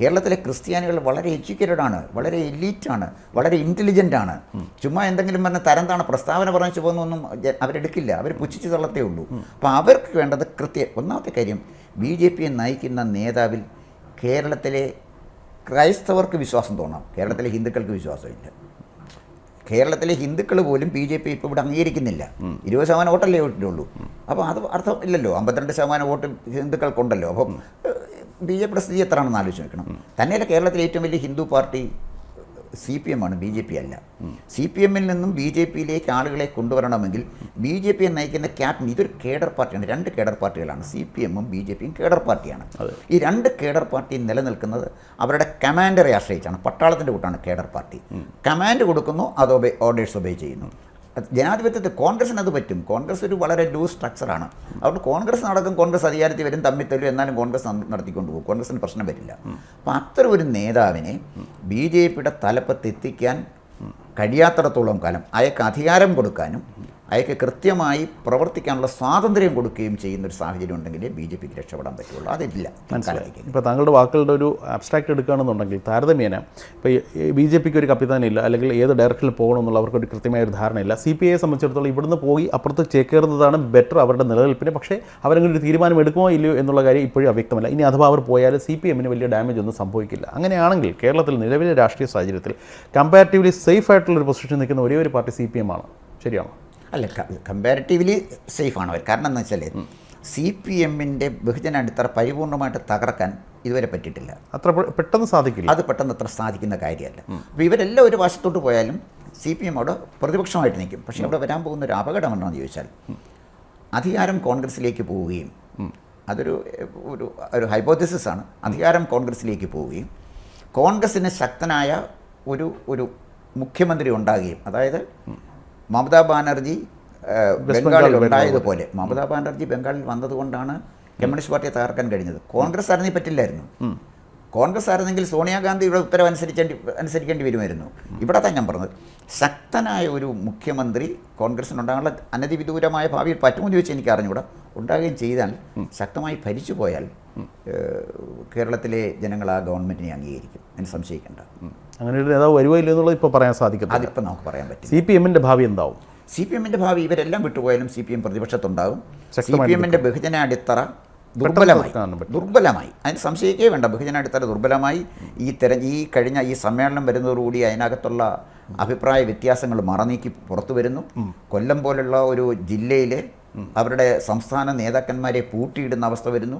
A: കേരളത്തിലെ ക്രിസ്ത്യാനികൾ വളരെ എഡ്യൂക്കേറ്റഡ് ആണ് വളരെ എലീറ്റാണ് വളരെ ഇന്റലിജന്റ് ആണ്. ചുമ്മാ എന്തെങ്കിലും പറഞ്ഞ തരം താണ് പ്രസ്താവന പറഞ്ഞു പോകുന്നൊന്നും അവരെടുക്കില്ല. അവർ പുച്ഛിച്ചു തള്ളത്തേ ഉള്ളൂ. അപ്പോൾ അവർക്ക് വേണ്ടത് കൃത്യ ഒന്നാമത്തെ കാര്യം ബി ജെ പിയെ നയിക്കുന്ന നേതാവിൽ കേരളത്തിലെ ക്രൈസ്തവർക്ക് വിശ്വാസം തോന്നാം. കേരളത്തിലെ ഹിന്ദുക്കൾക്ക് വിശ്വാസമില്ല. കേരളത്തിലെ ഹിന്ദുക്കൾ പോലും ബി ജെ പി ഇപ്പോൾ ഇവിടെ അംഗീകരിക്കുന്നില്ല. ഇരുപത് ശതമാനം വോട്ടല്ലേ വോട്ടിട്ടുള്ളൂ അപ്പോൾ അത് അർത്ഥം ഇല്ലല്ലോ. അമ്പത്തിരണ്ട് ശതമാനം വോട്ട് ഹിന്ദുക്കൾക്കുണ്ടല്ലോ. അപ്പം ബി ജെ പിയുടെ സ്ഥിതി എത്രയാണെന്ന് ആലോചിച്ച് നോക്കണം. തന്നെയല്ല കേരളത്തിലെ ഏറ്റവും വലിയ ഹിന്ദു പാർട്ടി സി പി എമ്മാണ് ആണ് ബി ജെ പി അല്ല. സി പി എമ്മിൽ നിന്നും ബി ജെ പിയിലേക്ക് ആളുകളെ കൊണ്ടുവരണമെങ്കിൽ ബി ജെ പിയെ നയിക്കുന്ന ക്യാപ്റ്റൻ ഇതൊരു കേഡർ പാർട്ടിയാണ് രണ്ട് കേഡർ പാർട്ടികളാണ്. സി പി എമ്മും ബി ജെ പിയും കേഡർ പാർട്ടിയാണ്. ഈ രണ്ട് കേഡർ പാർട്ടി നിലനിൽക്കുന്നത് അവരുടെ കമാൻഡറെ ആശ്രയിച്ചാണ് പട്ടാളത്തിന്റെ കൂട്ടാണ് കേഡർ പാർട്ടി. കമാൻഡ് കൊടുക്കുന്നു അത് ഓർഡേഴ്സ് ഒബേ ചെയ്യുന്നു. ജനാധിപത്യത്തിൽ കോൺഗ്രസിന് അത് പറ്റും. കോൺഗ്രസ് ഒരു വളരെ ലൂസ് സ്ട്രക്ചറാണ് അതുകൊണ്ട് കോൺഗ്രസ് നടക്കും കോൺഗ്രസ് അധികാരത്തിൽ വരും തമ്മിൽ തല്ലും എന്നാലും കോൺഗ്രസ് നടത്തിക്കൊണ്ട് പോകും. കോൺഗ്രസിന് പ്രശ്നം വരില്ല. അപ്പം അത്തരം ഒരു നേതാവിനെ ബി ജെ പിയുടെ തലപ്പത്തെത്തിക്കാൻ കഴിയാത്തിടത്തോളം കാലം അയാൾക്ക് അധികാരം കൊടുക്കാനും അയാൾക്ക് കൃത്യമായി പ്രവർത്തിക്കാനുള്ള സ്വാതന്ത്ര്യം കൊടുക്കുകയും ചെയ്യുന്ന ഒരു സാഹചര്യം ഉണ്ടെങ്കിൽ ബി ജെ പിക്ക് രക്ഷപ്പെടാൻ പറ്റുള്ളൂ. അതില്ല. മനസ്സിലാക്കി
B: ഇപ്പോൾ താങ്കളുടെ വാക്കുകളുടെ ഒരു ആബ്സ്ട്രാക്ട് എടുക്കുകയാണെന്നുണ്ടെങ്കിൽ താരതമ്യേന ഇപ്പോൾ ബി ജെ പിക്ക് ഒരു കപ്പിത്താനില്ല അല്ലെങ്കിൽ ഏത് ഡയറക്ഷനിൽ പോകണമെന്നുള്ള അവർക്ക് ഒരു കൃത്യമായ ഒരു ധാരണയില്ല സി പി ഐയെ സംബന്ധിച്ചിടത്തോളം ഇവിടുന്ന് പോയി അപ്പുറത്ത് ചേക്കേറുന്നതാണ് ബെറ്റർ അവരുടെ നിലനിൽപ്പിന്. പക്ഷേ അവരങ്ങനെ ഒരു തീരുമാനം എടുക്കുമോ ഇല്ലയോ എന്നുള്ള കാര്യം ഇപ്പോഴും അവ്യക്തമല്ല. ഇനി അഥവാ അവർ പോയാൽ സി പി എമ്മിന് വലിയ ഡാമേജ് ഒന്നും സംഭവിക്കില്ല. അങ്ങനെയാണെങ്കിൽ കേരളത്തിൽ നിലവിലെ രാഷ്ട്രീയ സാഹചര്യത്തിൽ കമ്പാരിറ്റീവ്ലി സേഫ് ആയിട്ടുള്ള ഒരു പൊസിഷൻ നിൽക്കുന്ന ഒരേ ഒരു പാർട്ടി സി പി എം ആണ്. ശരിയാണോ?
A: അല്ല കമ്പാരിറ്റീവ്ലി ആണ് അവർ. കാരണം എന്താ വെച്ചാൽ സി പി എമ്മിന്റെ ബഹുജന അടിത്തറ പരിപൂർണമായിട്ട് തകർക്കാൻ ഇതുവരെ പറ്റിയിട്ടില്ല.
B: അത്ര പെട്ടെന്ന് സാധിക്കില്ല.
A: അത് പെട്ടെന്ന് അത്ര സാധിക്കുന്ന കാര്യമല്ല. അപ്പോൾ ഇവരെല്ലാം ഒരു വശത്തോട്ട് പോയാലും സി പി എം അവിടെ പ്രതിപക്ഷമായിട്ട് നിൽക്കും. പക്ഷേ അവിടെ വരാൻ പോകുന്ന ഒരു അപകടം എന്താണെന്ന് ചോദിച്ചാൽ അധികാരം കോൺഗ്രസിലേക്ക് പോവുകയും അതൊരു ഒരു ഒരു ഹൈപ്പോത്തിസിസ് ആണ്. അധികാരം കോൺഗ്രസിലേക്ക് പോവുകയും കോൺഗ്രസിന് ശക്തനായ ഒരു ഒരു മുഖ്യമന്ത്രി ഉണ്ടാകുകയും അതായത് മമതാ ബാനർജി ബംഗാളിൽ ഉണ്ടായതുപോലെ മമതാ ബാനർജി ബംഗാളിൽ വന്നതുകൊണ്ടാണ് കമ്മ്യൂണിസ്റ്റ് പാർട്ടിയെ തകർക്കാൻ കഴിഞ്ഞത്. കോൺഗ്രസ് ആയിരുന്നെങ്കിൽ പറ്റില്ലായിരുന്നു. കോൺഗ്രസ് ആയിരുന്നെങ്കിൽ സോണിയാഗാന്ധിയുടെ ഉത്തരവ് അനുസരിച്ചേണ്ടി അനുസരിക്കേണ്ടി വരുമായിരുന്നു. ഇവിടെ തന്നെ ഞാൻ പറഞ്ഞത്. ശക്തനായ ഒരു മുഖ്യമന്ത്രി കോൺഗ്രസിനുണ്ടാകാനുള്ള അനധിവിദൂരമായ ഭാവിയിൽ പറ്റുമോ എന്ന് ചോദിച്ചാൽ എനിക്ക് അറിഞ്ഞുകൂടാ ഉണ്ടാകുകയും ചെയ്താൽ ശക്തമായി ഭരിച്ചു പോയാൽ കേരളത്തിലെ ജനങ്ങൾ ആ ഗവൺമെന്റിനെ അംഗീകരിക്കും. എന്ന് സംശയിക്കേണ്ട.
B: അങ്ങനെ ഒരു നേതാവ് വരുമോ ഇല്ലയോ എന്നുള്ളത് ഇപ്പോൾ പറയാൻ സാധിക്കും
A: അതിപ്പോൾ നമുക്ക് പറയാൻ പറ്റും
B: സി പി എമ്മിന്റെ ഭാവി എന്താവും?
A: സി പി എമ്മിന്റെ ഭാവി ഇവരെല്ലാം വിട്ടുപോയാലും സി പി എം പ്രതിപക്ഷത്തുണ്ടാകും സി പി എമ്മിന്റെ ബഹുജന അടിത്തറ ദുർബലമായി. ദുർബലമായി. അതിന് സംശയിക്കേ വേണ്ട. ബഹുജന അടിത്തറ ദുർബലമായി. ഈ തെര ഈ കഴിഞ്ഞ ഈ സമ്മേളനം വരുന്നതോടുകൂടി അതിനകത്തുള്ള അഭിപ്രായ വ്യത്യാസങ്ങൾ മറനീക്കി പുറത്തു വരുന്നു. കൊല്ലം പോലുള്ള ഒരു ജില്ലയിലെ അവരുടെ സംസ്ഥാന നേതാക്കന്മാരെ പൂട്ടിയിടുന്ന അവസ്ഥ വരുന്നു.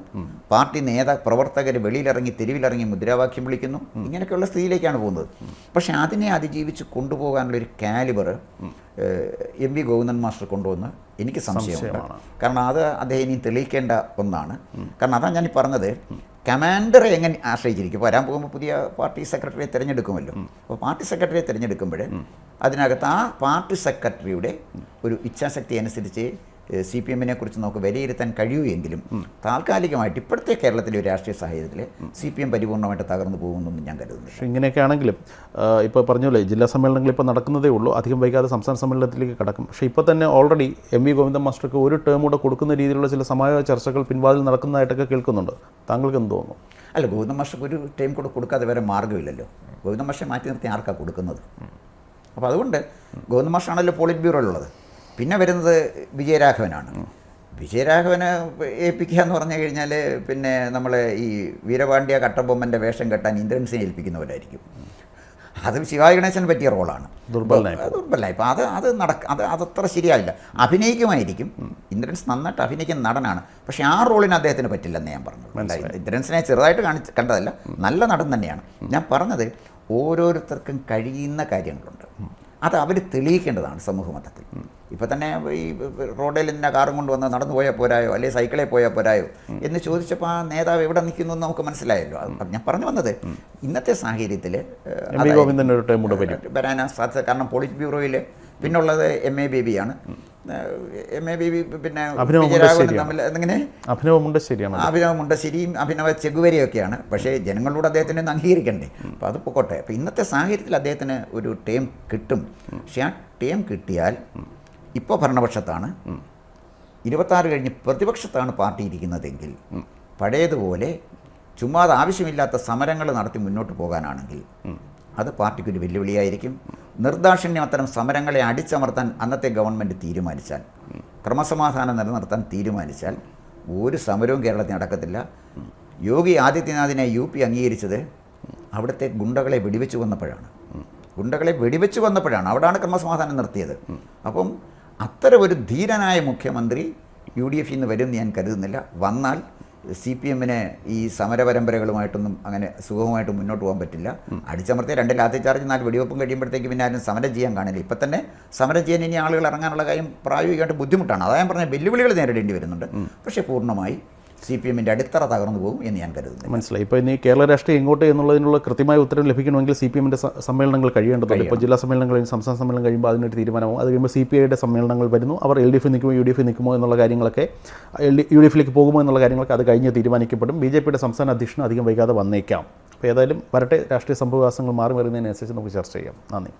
A: പാർട്ടി നേതാ പ്രവർത്തകർ വെളിയിലിറങ്ങി തെരുവിലിറങ്ങി മുദ്രാവാക്യം വിളിക്കുന്നു. ഇങ്ങനെയൊക്കെയുള്ള സ്ഥിതിയിലേക്കാണ് പോകുന്നത്. പക്ഷേ അതിനെ അതിജീവിച്ച് കൊണ്ടുപോകാനുള്ള ഒരു calibre M V Govindan master കൊണ്ടുവന്ന് എനിക്ക് സംശയമുണ്ട്.
B: സംശയമാണ്.
A: കാരണം അത് അദ്ദേഹം ഇനി തെളിയിക്കേണ്ട ഒന്നാണ്. കാരണം അതാണ് ഞാൻ പറഞ്ഞത്. കമാൻഡറെ എങ്ങനെ ആശ്രയിച്ചിരിക്കും? ഇപ്പോൾ വരാൻ പോകുമ്പോൾ പുതിയ പാർട്ടി സെക്രട്ടറിയെ തിരഞ്ഞെടുക്കുമല്ലോ. അപ്പോൾ പാർട്ടി സെക്രട്ടറിയെ തിരഞ്ഞെടുക്കുമ്പോൾ അതിനകത്ത് ആ പാർട്ടി സെക്രട്ടറിയുടെ ഒരു ഇച്ഛാശക്തി അനുസരിച്ച് സി പി എമ്മിനെ കുറിച്ച് നമുക്ക് വിലയിരുത്താൻ കഴിയുമെങ്കിലും താൽക്കാലികമായിട്ട് ഇപ്പോഴത്തെ കേരളത്തിലെ ഒരു രാഷ്ട്രീയ സാഹചര്യത്തിൽ സി പി എം പരിപൂർണമായിട്ട് തകർന്നു പോകുമെന്നൊന്നും ഞാൻ കരുതുന്നു
B: പക്ഷേ ഇങ്ങനെയൊക്കെ ആണെങ്കിലും ഇപ്പോൾ പറഞ്ഞല്ലേ ജില്ലാ സമ്മേളനങ്ങൾ ഇപ്പോൾ നടക്കുന്നതേ ഉള്ളൂ. അധികം വൈകാതെ സംസ്ഥാന സമ്മേളനത്തിലേക്ക് കടക്കും. പക്ഷേ ഇപ്പോൾ തന്നെ ഓൾറെഡി എം വി ഗോവിന്ദൻ മാസ്റ്റർക്ക് ഒരു ടേം കൂടെ കൊടുക്കുന്ന രീതിയിലുള്ള ചില സമായ ചർച്ചകൾ പിൻവാതിൽ നടക്കുന്നതായിട്ടൊക്കെ കേൾക്കുന്നുണ്ട്. താങ്കൾക്ക് എന്ത് തോന്നുന്നു?
A: അല്ല ഗോവിന്ദ മാഷക്ക് ഒരു ടൈം കൂടെ കൊടുക്കാതെ വേറെ മാർഗമില്ലല്ലോ. ഗോവിന്ദ മാഷെ മാറ്റി നിർത്തി ആർക്കാണ് കൊടുക്കുന്നത്? അപ്പോൾ അതുകൊണ്ട് ഗോവിന്ദ മാഷാണല്ലോ പോളിറ്റ് ബ്യൂറോയിലുള്ളത്. പിന്നെ വരുന്നത് വിജയരാഘവനാണ്. വിജയരാഘവനെ ഏൽപ്പിക്കുക എന്ന് പറഞ്ഞു കഴിഞ്ഞാൽ പിന്നെ നമ്മൾ ഈ വീരപാണ്ഡ്യ കട്ടബൊമ്മന്റെ വേഷം കെട്ടാൻ ഇന്ദ്രൻസിനെ ഏൽപ്പിക്കുന്നവരായിരിക്കും. അത് ശിവാജി ഗണേശന് പറ്റിയ റോളാണ്. ദുർബലായി ദുർബലായി അപ്പോൾ അത് അത് നടക്ക അത് അതത്ര ശരിയാവില്ല. അഭിനയിക്കുമായിരിക്കും. ഇന്ദ്രൻസ് നന്നായിട്ട് അഭിനയിക്കുന്ന നടനാണ്. പക്ഷേ ആ റോളിന് അദ്ദേഹത്തിന് പറ്റില്ലെന്ന് ഞാൻ പറഞ്ഞു ഇന്ദ്രൻസിനെ ചെറുതായിട്ട് കാണിച്ച് കണ്ടതല്ല നല്ല നടൻ തന്നെയാണ്. ഞാൻ പറഞ്ഞത് ഓരോരുത്തർക്കും കഴിയുന്ന കാര്യങ്ങളുണ്ട്. അത് അവർ തെളിയിക്കേണ്ടതാണ് സമൂഹ മതത്തിൽ. ഇപ്പം തന്നെ ഈ റോഡിൽ ഇന്ന കാറും കൊണ്ട് വന്ന് നടന്നു പോയാൽ പോരായോ? അല്ലെങ്കിൽ സൈക്കിളിൽ പോയാൽ പോരായോ? എന്ന് ചോദിച്ചപ്പോൾ ആ നേതാവ് എവിടെ നിൽക്കുന്നു എന്ന് നമുക്ക് മനസ്സിലായല്ലോ. ഞാൻ പറഞ്ഞു വന്നത് ഇന്നത്തെ സാഹചര്യത്തിൽ വരാനാ സാധ്യത കാരണം പോളിറ്റ് ബ്യൂറോയിൽ പിന്നുള്ളത് എം എ ബി ബി ആണ് എം എ ബി ബി
B: പിന്നെ
A: വിജയരാഘവനും. തമ്മിൽ എങ്ങനെ?
B: അഭിനവ മുണ്ടശ്ശേരിയാണ്.
A: അഭിനവ മുണ്ടശ്ശേരിയും അഭിനവ ചെഗുവരിയൊക്കെയാണ്. പക്ഷേ ജനങ്ങളോട് അദ്ദേഹത്തിന് ഒന്ന് അംഗീകരിക്കണ്ടേ? അപ്പോൾ അത് പൊക്കോട്ടെ. അപ്പോൾ ഇന്നത്തെ സാഹചര്യത്തിൽ അദ്ദേഹത്തിന് ഒരു ടേം കിട്ടും. പക്ഷേ ആ ടേം കിട്ടിയാൽ ഇപ്പോൾ ഭരണപക്ഷത്താണ്. ഇരുപത്താറ് കഴിഞ്ഞ് പ്രതിപക്ഷത്താണ് പാർട്ടി ഇരിക്കുന്നതെങ്കിൽ പഴയതുപോലെ ചുമ്മാതെ ആവശ്യമില്ലാത്ത സമരങ്ങൾ നടത്തി മുന്നോട്ട് പോകാനാണെങ്കിൽ അത് പാർട്ടിക്കൊരു വെല്ലുവിളിയായിരിക്കും. നിർദാക്ഷിണ്യം അത്തരം സമരങ്ങളെ അടിച്ചമർത്താൻ അന്നത്തെ ഗവൺമെന്റ് തീരുമാനിച്ചാൽ ക്രമസമാധാനം നിലനിർത്താൻ തീരുമാനിച്ചാൽ ഒരു സമരവും കേരളത്തിൽ നടക്കത്തില്ല. യോഗി ആദിത്യനാഥിനെ യു പി അംഗീകരിച്ചത് അവിടുത്തെ ഗുണ്ടകളെ വെടിവെച്ച് വന്നപ്പോഴാണ് ഗുണ്ടകളെ വെടിവെച്ച് വന്നപ്പോഴാണ് അവിടാണ് ക്രമസമാധാനം നിർത്തിയത്. അപ്പം അത്തരം ഒരു ധീരനായ മുഖ്യമന്ത്രി യു ഡി എഫിൽ നിന്ന് വരുമെന്ന് ഞാൻ കരുതുന്നില്ല. വന്നാൽ സി പി എമ്മിന് ഈ സമരപരമ്പരകളുമായിട്ടൊന്നും അങ്ങനെ സുഖമായിട്ട് മുന്നോട്ട് പോകാൻ പറ്റില്ല. അടിച്ചമർത്തിയ രണ്ട് ലാത്തി ചാർജ് നാല് വെടിവെപ്പും കഴിയുമ്പോഴത്തേക്ക് പിന്നെ ആരും സമരം ചെയ്യാൻ കാണില്ല. ഇപ്പം തന്നെ സമരം ചെയ്യാൻ ഇനി ആളുകൾ ഇറങ്ങാനുള്ള കാര്യം പ്രായോഗികമായിട്ട് ബുദ്ധിമുട്ടാണ്. അതാ ഞാൻ പറഞ്ഞ വെല്ലുവിളികൾ നേരിടേണ്ടി വരുന്നുണ്ട്. പക്ഷേ പൂർണമായി സി പി എമ്മിന്റെ അടിത്തറ തകർന്നു പോകും എന്ന് ഞാൻ കരുതുന്നു.
B: മനസ്സിലായി. ഇപ്പോൾ ഇനി കേരള രാഷ്ട്രീയം എങ്ങോട്ട് എന്നുള്ളതിനുള്ള കൃത്യമായ ഉത്തരം ലഭിക്കണമെങ്കിൽ സി പി എമ്മിന്റെ സമ്മേളനങ്ങൾ കഴിയേണ്ടതുണ്ട്. ഇപ്പോൾ ജില്ലാ സമ്മേളനം കഴിഞ്ഞ് സംസ്ഥാന സമ്മേളനം കഴിയുമ്പോൾ അതിനൊരു തീരുമാനമാവും. അത് കഴിയുമ്പോൾ സി പി ഐയുടെ സമ്മേളനങ്ങൾ വരുന്നു. അവർ എൽ ഡി എഫ് നിൽക്കുമോ യു ഡി എഫ് നിൽക്കുമോ എന്നുള്ള കാര്യങ്ങളൊക്കെ എൽ ഡി യു ഡി എഫിലേക്ക് പോകുമോ എന്നുള്ള കാര്യങ്ങളൊക്കെ അത് കഴിഞ്ഞ് തീരുമാനിക്കപ്പെടും. ബി ജെ പിയുടെ സംസ്ഥാന അധ്യക്ഷൻ അധികം വൈകാതെ വന്നേക്കാം. അപ്പോൾ ഏതായാലും വരട്ടെ രാഷ്ട്രീയ സംഭവവികാസങ്ങൾ മാറി വരുന്നതിനനുസരിച്ച് നമുക്ക് ചർച്ച ചെയ്യാം. നന്ദി.